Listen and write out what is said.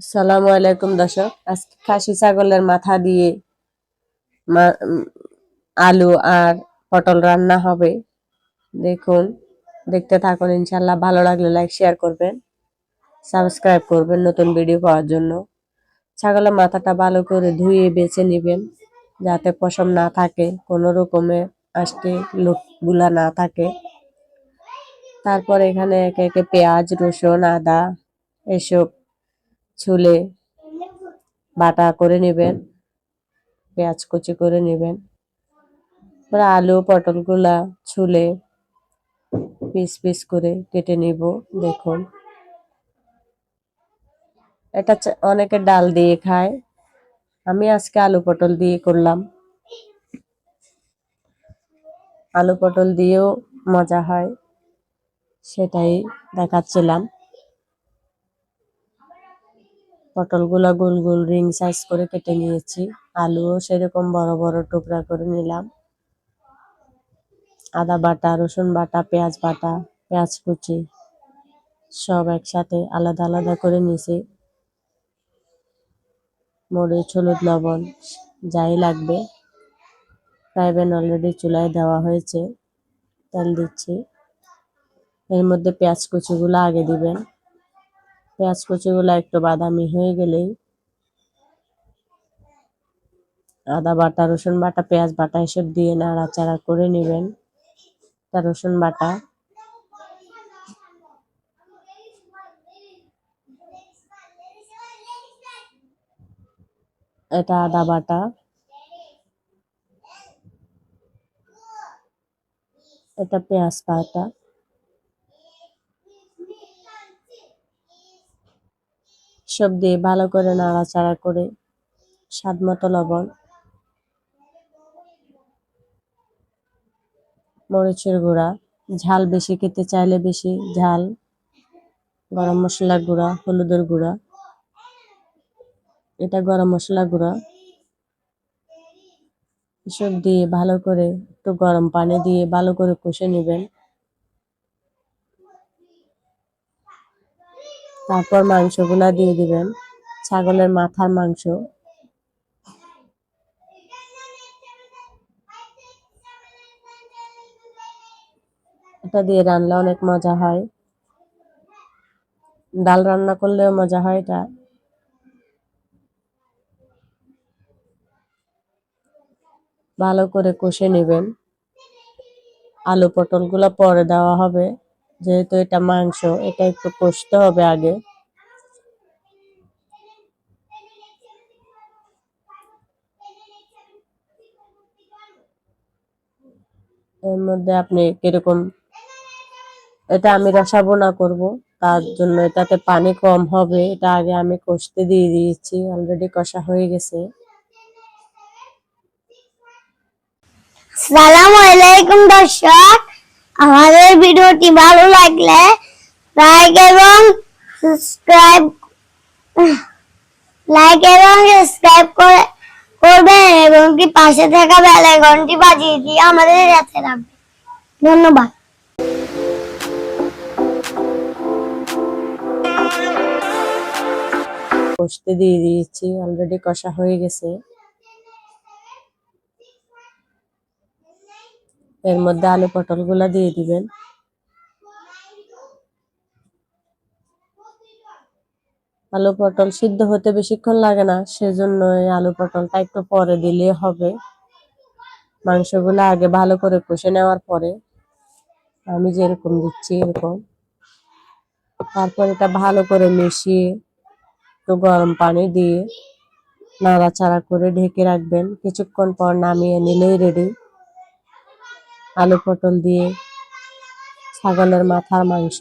সালামু আলাইকুম দর্শক। আজকে খাসি ছাগলের মাথা দিয়ে আলু আর পটল রান্না হবে। দেখুন, দেখতে থাকুন ইনশাল্লাহ ভালো লাগলে লাইক, শেয়ার করবেন, সাবস্ক্রাইব করবেন নতুন ভিডিও পাওয়ার জন্য। ছাগলের মাথাটা ভালো করে ধুয়ে বেছে নেবেন, যাতে পশম না থাকে, কোনো রকমের আষ্টে লোকগুলা না থাকে। তারপর এখানে একে একে পেঁয়াজ, রসুন, আদা এসব ছুলে বাটা করে নেবেন, পেঁয়াজ কুচি করে নেবেন তারপরে আলু, পটলগুলা ছুলে পিস পিস করে কেটে নিব, দেখুন। এটা অনেকে ডাল দিয়ে খায়। আমি আজকে আলু পটল দিয়ে করলাম। আলু পটল দিয়েও মজা হয়, সেটাই দেখাচ্ছিলাম। পটলগুলা গোল গোল রিং সাইজ করে কেটে নিয়েছি। আলুও সেরকম বড় বড় টুকরা করে নিলাম। আদা বাটা, রসুন বাটা, পেঁয়াজ বাটা, পেঁয়াজ কুচি সব একসাথে আলাদা আলাদা করে নিয়েছি মরিচ, হলুদ, লবণ যাই লাগবে। ফ্রাইপ্যান অলরেডি চুলায় দেওয়া হয়েছে। তেল দিচ্ছি। এর মধ্যে পেঁয়াজ কুচিগুলো আগে দিবেন। পেঁয়াজ কুচিগুলো একটু বাদামি হয়ে গেলেই আদা বাটা, রসুন বাটা, পেঁয়াজ বাটা এসব দিয়ে নাড়াচাড়া করে নেবেন। রসুন বাটা। এটা আদা বাটা। এটা পেঁয়াজ বাটা। সব দিয়ে ভালো করে নাড়াচাড়া করে স্বাদ মতো লবণ, মরিচের গুঁড়া, ঝাল বেশি খেতে চাইলে বেশি ঝাল, গরম মশলার গুঁড়া, হলুদের গুঁড়া, এটা গরম মশলা গুঁড়া, এসব দিয়ে ভালো করে একটু গরম পানি দিয়ে ভালো করে কষে নেবেন। তারপর মাংসগুলা দিয়ে দিবেন। ছাগলের মাথার মাংস। এটা দিয়ে রান্না অনেক মজা হয়। ডাল রান্না করলেও মজা হয় এটা। ভালো করে কষে নেবেন। আলু পটলগুলো পরে দেওয়া হবে। যেহেতু এটা মাংস, এটা একটু কষতে হবে আগে। এর মধ্যে আপনি কীরকম, এটা আমি রসাবোনা করব, তার জন্য এটাতে পানি কম হবে, এটা আগে আমি কষতে দিয়ে দিয়েছি অলরেডি কষা হয়ে গেছে। সালামু আলাইকুম দর্শক। আমাদের ভিডিওটি ভালো লাগলে লাইক এবং সাবস্ক্রাইব লাইক এবং সাবস্ক্রাইব করে করবেন এবং কি পাশে থাকা বেল আইকনটি বাজিয়ে দিয়ে আমাদের সাথে রাখবেন ধন্যবাদ। কষতে দিয়ে দিয়েছি অলরেডি কষা হয়ে গেছে। এর মধ্যে আলু পটলগুলা দিয়ে দিবেন। আলু পটল সিদ্ধ হতে বেশিক্ষণ লাগে না সেজন্য এই আলু পটলটা একটু পরে দিলে হবে। মাংসগুলো আগে ভালো করে কষে নেওয়ার পরে আমি যেরকম দিচ্ছি এরকম। তারপর এটা ভালো করে মিশিয়ে একটু গরম পানি দিয়ে নাড়াচাড়া করে ঢেকে রাখবেন। কিছুক্ষণ পর নামিয়ে নিলেই রেডি আলু পটল দিয়ে ছাগলের মাথার মাংস।